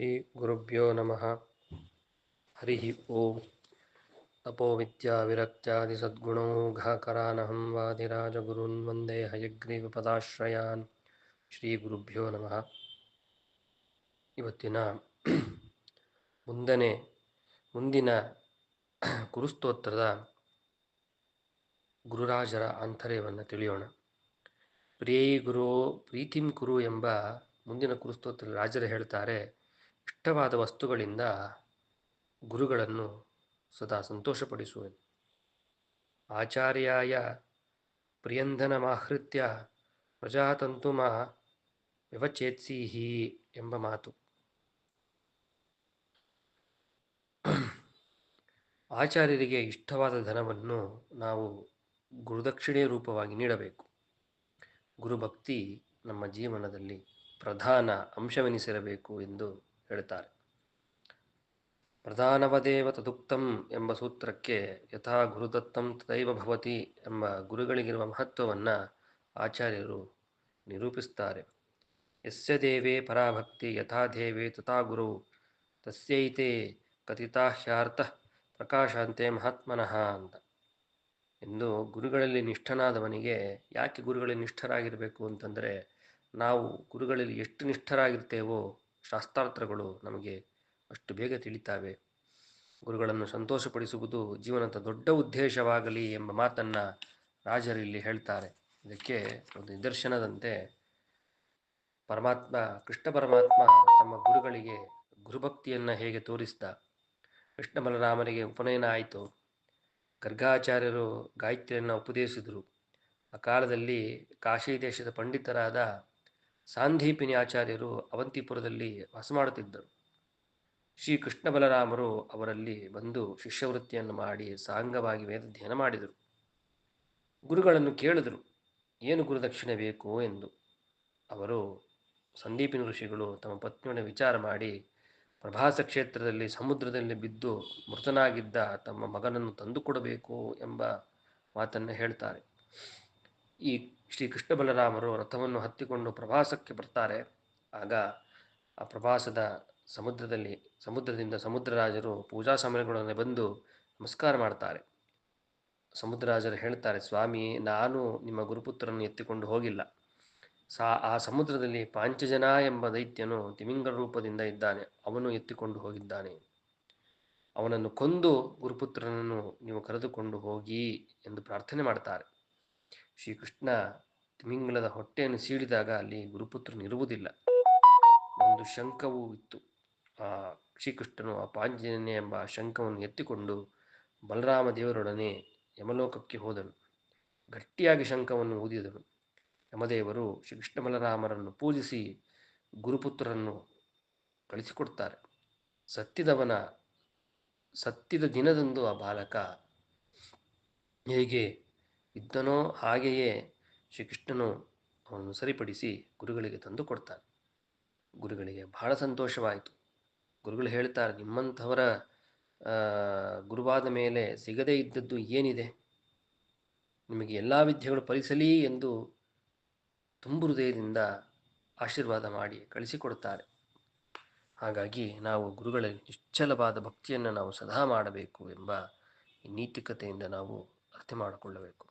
ಶ್ರೀ ಗುರುಭ್ಯೋ ನಮಃ ಹರಿ ಓಂ ತಪೋವಿದ್ಯಾ ವಿರಕ್ತ್ಯಾದಿ ಸದ್ಗುಣೋ ಘಾಕರಾನಹಂ ವಾದಿರಾಜಗುರುನ್ ವಂದೇ ಹಯಗ್ರೀವಪದಾಶ್ರಯಾನ್ ಶ್ರೀ ಗುರುಭ್ಯೋ ನಮಃ ಇವತ್ತಿನ ಮುಂದನೆ, ಮುಂದಿನ ಕುರುಸ್ತೋತ್ರದ ಗುರುರಾಜರ ಆಂತರ್ಯವನ್ನು ತಿಳಿಯೋಣ. ಪ್ರಿಯೇ ಗುರು, ಪ್ರೀತಿಂ ಕುರು ಎಂಬ ಮುಂದಿನ ಕುರುಸ್ತೋತ್ರ ರಾಜರು ಹೇಳ್ತಾರೆ ಇಷ್ಟವಾದ ವಸ್ತುಗಳಿಂದ ಗುರುಗಳನ್ನು ಸದಾ ಸಂತೋಷಪಡಿಸುವೆನು. ಆಚಾರ್ಯಾಯ ಪ್ರಿಯಂಧನಮಾಹೃತ್ಯ ಪ್ರಜಾತಂತುಮ ವ್ಯವಚೇತ್ಸೀಹಿ ಎಂಬ ಮಾತು. ಆಚಾರ್ಯರಿಗೆ ಇಷ್ಟವಾದ ಧನವನ್ನು ನಾವು ಗುರುದಕ್ಷಿಣೆ ರೂಪವಾಗಿ ನೀಡಬೇಕು. ಗುರುಭಕ್ತಿ ನಮ್ಮ ಜೀವನದಲ್ಲಿ ಪ್ರಧಾನ ಅಂಶವೆನಿಸಿರಬೇಕು ಎಂದು ಹೇಳ್ತಾರೆ. ಪ್ರಧಾನವದೇವ ತದುಕ್ತಂ ಎಂಬ ಸೂತ್ರಕ್ಕೆ ಯಥಾ ಗುರುದತ್ತಂ ತದೈವ ಭವತಿ ಎಂಬ ಗುರುಗಳಿಗಿರುವ ಮಹತ್ವವನ್ನು ಆಚಾರ್ಯರು ನಿರೂಪಿಸ್ತಾರೆ. ಯಸ್ಯ ದೇವೇ ಪರಾಭಕ್ತಿ ಯಥಾ ದೇವೇ ತಥಾ ಗುರು ತಸ್ಯೈತೆ ಕಥಿತಾಹ್ಯಾರ್ಥ ಪ್ರಕಾಶಾಂತೆ ಮಹಾತ್ಮನಃ ಅಂತ. ಎಂದು ಗುರುಗಳಲ್ಲಿ ನಿಷ್ಠನಾದವನಿಗೆ ಯಾಕೆ ಗುರುಗಳಲ್ಲಿ ನಿಷ್ಠರಾಗಿರಬೇಕು ಅಂತಂದರೆ ನಾವು ಗುರುಗಳಲ್ಲಿ ಎಷ್ಟು ನಿಷ್ಠರಾಗಿರ್ತೇವೋ ಶಾಸ್ತ್ರಾರ್ಥಗಳು ನಮಗೆ ಅಷ್ಟು ಬೇಗ ತಿಳಿತಾವೆ. ಗುರುಗಳನ್ನು ಸಂತೋಷಪಡಿಸುವುದು ಜೀವನದ ದೊಡ್ಡ ಉದ್ದೇಶವಾಗಲಿ ಎಂಬ ಮಾತನ್ನು ರಾಜರು ಇಲ್ಲಿ ಹೇಳ್ತಾರೆ. ಇದಕ್ಕೆ ಒಂದು ನಿದರ್ಶನದಂತೆ ಪರಮಾತ್ಮ, ಕೃಷ್ಣ ಪರಮಾತ್ಮ ತಮ್ಮ ಗುರುಗಳಿಗೆ ಗುರುಭಕ್ತಿಯನ್ನು ಹೇಗೆ ತೋರಿಸಿದ? ಕೃಷ್ಣ ಬಲರಾಮನಿಗೆ ಉಪನಯನ ಆಯಿತು. ಗರ್ಗಾಚಾರ್ಯರು ಗಾಯತ್ರಿಯನ್ನು ಉಪದೇಶಿಸಿದರು ಆ ಕಾಲದಲ್ಲಿ ಕಾಶಿ ದೇಶದ ಪಂಡಿತರಾದ ಸಾಂದೀಪಿನಿ ಆಚಾರ್ಯರು ಅವಂತಿಪುರದಲ್ಲಿ ವಾಸ ಮಾಡುತ್ತಿದ್ದರು. ಶ್ರೀ ಕೃಷ್ಣ ಬಲರಾಮರು ಅವರಲ್ಲಿ ಬಂದು ಶಿಷ್ಯವೃತ್ತಿಯನ್ನು ಮಾಡಿ ಸಾಂಗವಾಗಿ ವೇದಾಧ್ಯಯನ ಮಾಡಿದರು. ಗುರುಗಳನ್ನು ಕೇಳಿದರು, ಏನು ಗುರುದಕ್ಷಿಣೆ ಬೇಕು? ಎಂದು. ಅವರು ಸಂದೀಪಿನ ಋಷಿಗಳು ತಮ್ಮ ಪತ್ನಿಯನ್ನು ವಿಚಾರ ಮಾಡಿ, ಪ್ರಭಾಸ ಕ್ಷೇತ್ರದಲ್ಲಿ ಸಮುದ್ರದಲ್ಲಿ ಬಿದ್ದು ಮೃತನಾಗಿದ್ದ ತಮ್ಮ ಮಗನನ್ನು ತಂದುಕೊಡಬೇಕು ಎಂಬ ಮಾತನ್ನು ಹೇಳ್ತಾರೆ. ಈ ಶ್ರೀ ಕೃಷ್ಣ ಬಲರಾಮರು ರಥವನ್ನು ಹತ್ತಿಕೊಂಡು ಪ್ರವಾಸಕ್ಕೆ ಬರ್ತಾರೆ. ಆಗ ಆ ಪ್ರವಾಸದ ಸಮುದ್ರದಲ್ಲಿ, ಸಮುದ್ರದಿಂದ ಸಮುದ್ರರಾಜರು ಪೂಜಾ ಸಾಮಗ್ರಿಗಳನ್ನು ಬಂದು ನಮಸ್ಕಾರ ಮಾಡ್ತಾರೆ. ಸಮುದ್ರರಾಜರು ಹೇಳ್ತಾರೆ, ಸ್ವಾಮಿ, ನಾನು ನಿಮ್ಮ ಗುರುಪುತ್ರನನ್ನು ಎತ್ತಿಕೊಂಡು ಹೋಗಿಲ್ಲ. ಸಾ, ಆ ಸಮುದ್ರದಲ್ಲಿ ಪಾಂಚಜನ ಎಂಬ ದೈತ್ಯನು ತಿಮಿಂಗಲ ರೂಪದಿಂದ ಇದ್ದಾನೆ. ಅವನು ಎತ್ತಿಕೊಂಡು ಹೋಗಿದ್ದಾನೆ. ಅವನನ್ನು ಕೊಂದು ಗುರುಪುತ್ರನನ್ನು ನೀವು ಕರೆದುಕೊಂಡು ಹೋಗಿ ಎಂದು ಪ್ರಾರ್ಥನೆ ಮಾಡ್ತಾರೆ. ಶ್ರೀಕೃಷ್ಣ ತಿಮಿಂಗಲದ ಹೊಟ್ಟೆಯನ್ನು ಸೀಳಿದಾಗ ಅಲ್ಲಿ ಗುರುಪುತ್ರನಿರುವುದಿಲ್ಲ ಒಂದು ಶಂಕವೂ ಇತ್ತು. ಆ ಶ್ರೀಕೃಷ್ಣನು ಆ ಪಾಂಜನೇ ಎಂಬ ಶಂಕವನ್ನು ಎತ್ತಿಕೊಂಡು ಬಲರಾಮ ದೇವರೊಡನೆ ಯಮಲೋಕಕ್ಕೆ ಹೋದನು. ಗಟ್ಟಿಯಾಗಿ ಶಂಕವನ್ನು ಊದಿದನು. ಯಮದೇವರು ಶ್ರೀಕೃಷ್ಣ ಬಲರಾಮರನ್ನು ಪೂಜಿಸಿ ಗುರುಪುತ್ರರನ್ನು ಕಳಿಸಿಕೊಡ್ತಾರೆ. ಸತ್ತಿದವನ, ಸತ್ತಿದ ದಿನದಂದು ಆ ಬಾಲಕ ಹೇಗೆ ಇದ್ದನೋ ಹಾಗೆಯೇ ಶ್ರೀಕೃಷ್ಣನು ಅವನು ಸರಿಪಡಿಸಿ ಗುರುಗಳಿಗೆ ತಂದು ಕೊಡ್ತಾನೆ. ಗುರುಗಳಿಗೆ ಬಹಳ ಸಂತೋಷವಾಯಿತು. ಗುರುಗಳು ಹೇಳ್ತಾರೆ, ನಿಮ್ಮಂಥವರ ಗುರುವಾದ ಮೇಲೆ ಸಿಗದೇ ಇದ್ದದ್ದು ಏನಿದೆ? ನಿಮಗೆ ಎಲ್ಲ ವಿದ್ಯೆಗಳು ಫಲಿಸಲಿ ಎಂದು ತುಂಬು ಹೃದಯದಿಂದ ಆಶೀರ್ವಾದ ಮಾಡಿ ಕಳಿಸಿಕೊಡುತ್ತಾರೆ ಹಾಗಾಗಿ ನಾವು ಗುರುಗಳ ನಿಶ್ಚಲವಾದ ಭಕ್ತಿಯನ್ನು ನಾವು ಸದಾ ಮಾಡಬೇಕು ಎಂಬ ನೀತಿಕತೆಯಿಂದ ನಾವು ಅರ್ಥ ಮಾಡಿಕೊಳ್ಳಬೇಕು.